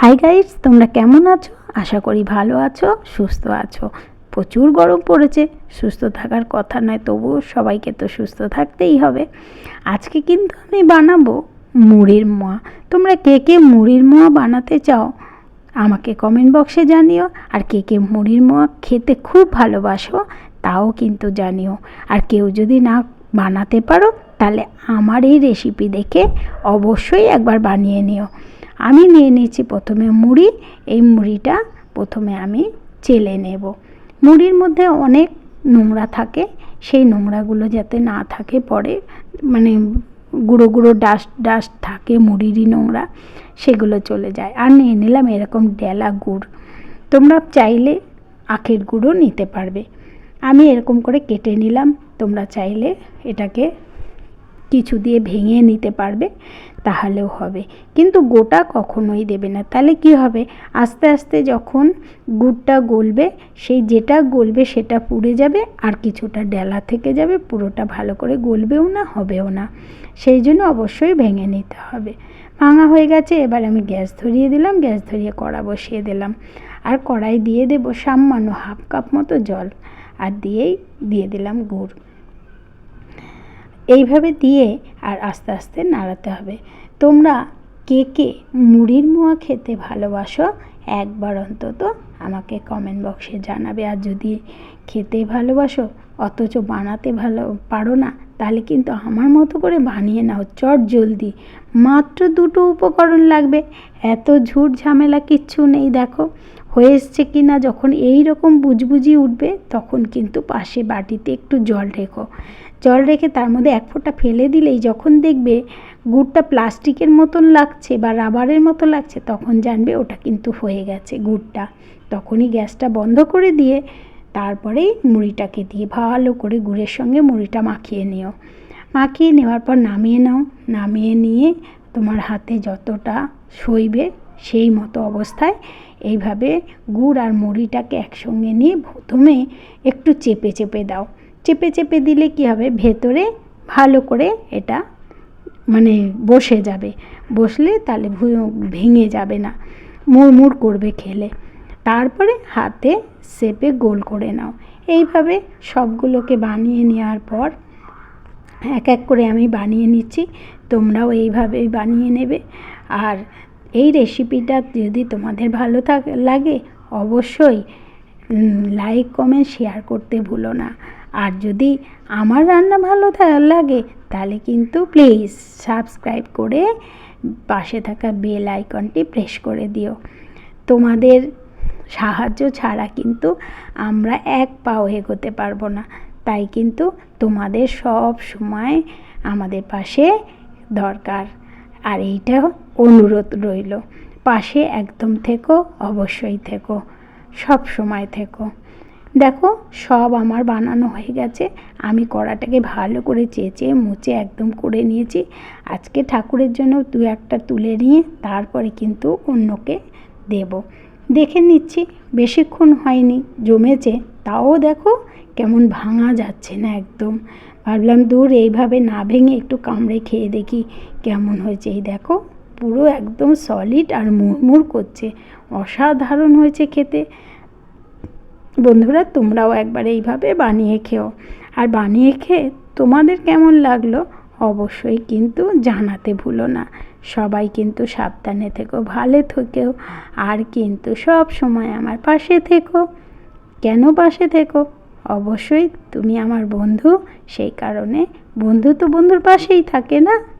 Hi guys তোমরা কেমন আছো? আশা করি ভালো আছো, সুস্থ আছো। প্রচুর গরম পড়েছে, সুস্থ থাকার কথা নয়, তবুও সবাইকে তো সুস্থ থাকতেই হবে। আজকে কিন্তু আমি বানাবো মুড়ির মোয়া। তোমরা কে কে মুড়ির মোয়া বানাতে চাও, আমাকে কমেন্ট বক্সে জানিও। আর কে কে মুড়ির মোয়া খেতে খুব ভালোবাসো, তাও কিন্তু জানিও। আর কেউ যদি না বানাতে পারো, তাহলে আমার এই রেসিপি দেখে অবশ্যই একবার বানিয়ে নিও। আমি নিয়ে নিয়েছি প্রথমে মুড়ি, এই মুড়িটা প্রথমে আমি চেলে নেব। মুড়ির মধ্যে অনেক নোংরা থাকে, সেই নোংরাগুলো যাতে না থাকে পরে মানে গুঁড়ো গুঁড়ো ডাস্ট ডাস্ট থাকে মুড়িরই নোংরা, সেগুলো চলে যায়। আর নিয়ে নিলাম এরকম ডেলা গুড়। তোমরা চাইলে আখের গুঁড়ো নিতে পারবে। আমি এরকম করে কেটে নিলাম, তোমরা চাইলে এটাকে কিছু দিয়ে ভেঙে নিতে পারবে, তাহলেও হবে। কিন্তু গোটা কখনোই দেবে না। তাহলে কি হবে? আস্তে আস্তে যখন গুড়টা গলবে, সেই যেটা গলবে সেটা পুড়ে যাবে, আর কিছুটা ডেলা থেকে যাবে, পুরোটা ভালো করে গলবেও না, হবেও না। সেই জন্য অবশ্যই ভেঙে নিতে হবে। ভাঙা হয়ে গেছে, এবার আমি গ্যাস ধরিয়ে দিলাম, গ্যাস ধরিয়ে কড়া বসিয়ে দিলাম। আর কড়াই দিয়ে দেবো সামান্য হাফ কাপ মতো জল, আর দিয়েই দিয়ে দিলাম গুড়। এইভাবে দিয়ে আর আস্তে আস্তে নাড়াতে হবে। তোমরা কে কে মুড়ির মোয়া খেতে ভালোবাসো একবার অন্তত আমাকে কমেন্ট বক্সে জানাবে। আর যদি খেতে ভালোবাসো, অথচ বানাতে ভালো পারো না, তাহলে কিন্তু আমার মতো করে বানিয়ে নাও, চট জলদি। মাত্র দুটো উপকরণ লাগবে, এত ঝুট ঝামেলা কিচ্ছু নেই, দেখো। হয়ে এসছে কি না যখন এই রকম বুজবুজি উঠবে, তখন কিন্তু পাশে বাটিতে একটু জল রেখো। জল রেখে তার মধ্যে এক ফোঁটা ফেলে দিলেই যখন দেখবে গুড়টা প্লাস্টিকের মতন লাগছে বা রাবারের মতো লাগছে, তখন জানবে ওটা কিন্তু হয়ে গেছে গুড়টা। তখনই গ্যাসটা বন্ধ করে দিয়ে তারপরেই মুড়িটাকে দিয়ে ভালো করে গুড়ের সঙ্গে মুড়িটা মাখিয়ে নিও। মাখিয়ে নেওয়ার পর নামিয়ে নাও। নামিয়ে নিয়ে তোমার হাতে যতটা সইবে সেই মতো অবস্থায় এইভাবে গুড় আর মুড়িটাকে একসঙ্গে নিয়ে প্রথমে একটু চেপে চেপে দাও। চেপে চেপে দিলে কি হবে? ভেতরে ভালো করে এটা মানে বসে যাবে। বসলে তাহলে ভেঙে যাবে না। মুড়মুড় করবে খেলে। তারপরে হাতে সেপে গোল করে নাও। এইভাবে সবগুলোকে বানিয়ে নেওয়ার পর এক এক করে আমি বানিয়ে নিচ্ছি। তোমরাও এইভাবেই বানিয়ে নেবে। আর এই রেসিপিটা যদি তোমাদের ভালো থাক লাগে, অবশ্যই লাইক কমেন্ট শেয়ার করতে ভুলো না। আর যদি আমার রান্না ভালো লাগে, তাহলে কিন্তু প্লিজ সাবস্ক্রাইব করে পাশে থাকা বেল আইকনটি প্রেস করে দিও। তোমাদের সাহায্য ছাড়া কিন্তু আমরা এক পাও এগোতে পারব না। তাই কিন্তু তোমাদের সব সময় আমাদের পাশে দরকার। আর এইটা অনুরোধ রইল, পাশে একদম থেকো, অবশ্যই থেকো, সব সময় থেকো। দেখো, সব আমার বানানো হয়ে গেছে, আমি কড়াটাকে ভালো করে চেঁচে মুছে একদম করে নিয়েছি। আজকে ঠাকুরের জন্য দু একটা তুলে নিয়ে তারপরে কিন্তু অন্যকে দেব। দেখে নিচ্ছি, বেশিক্ষণ হয়নি, জমেছে, তাও দেখো কেমন ভাঙা যাচ্ছে না একদম। ভাবলাম দূর, এইভাবে না ভেঙে একটু কামড়ে খেয়ে দেখি কেমন হয়েছে, এই দেখো। পুরো একদম সলিড আর মুড়মুড় করছে। অসাধারণ হয়েছে খেতে। বন্ধুরা, তোমরাও একবার এইভাবে বানিয়ে খেও। আর বানিয়ে খেয়ে তোমাদের কেমন লাগল অবশ্যই কিন্তু জানাতে ভুলো না। সবাই কিন্তু সাবধানে থেকো, ভালো থেকেও আর কিন্তু সব সময় আমার পাশে থেকো। কেন পাশে থেকো? অবশ্যই তুমি আমার বন্ধু, সেই কারণে বন্ধু তো বন্ধুর পাশেই থাকে না?